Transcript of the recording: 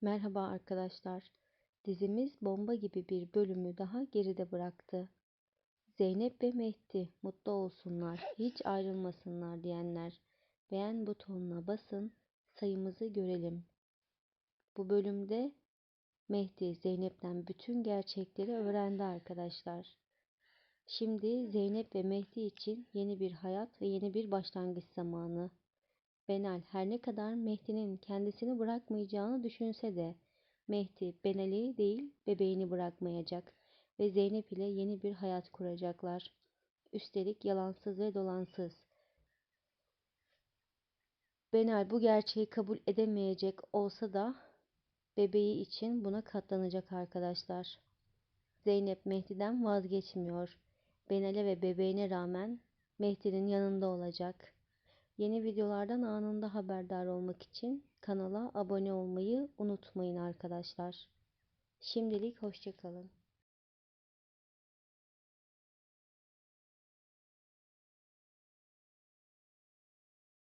Merhaba arkadaşlar. Dizimiz bomba gibi bir bölümü daha geride bıraktı. Zeynep ve Mehdi mutlu olsunlar, hiç ayrılmasınlar diyenler beğen butonuna basın, sayımızı görelim. Bu bölümde Mehdi Zeynep'ten bütün gerçekleri öğrendi arkadaşlar. Şimdi Zeynep ve Mehdi için yeni bir hayat ve yeni bir başlangıç zamanı. Benal her ne kadar Mehdi'nin kendisini bırakmayacağını düşünse de Mehdi Benal'i değil bebeğini bırakmayacak ve Zeynep ile yeni bir hayat kuracaklar. Üstelik yalansız ve dolansız. Benal bu gerçeği kabul edemeyecek olsa da bebeği için buna katlanacak arkadaşlar. Zeynep Mehdi'den vazgeçmiyor. Benal'e ve bebeğine rağmen Mehdi'nin yanında olacak. Yeni videolardan anında haberdar olmak için kanala abone olmayı unutmayın arkadaşlar. Şimdilik hoşçakalın.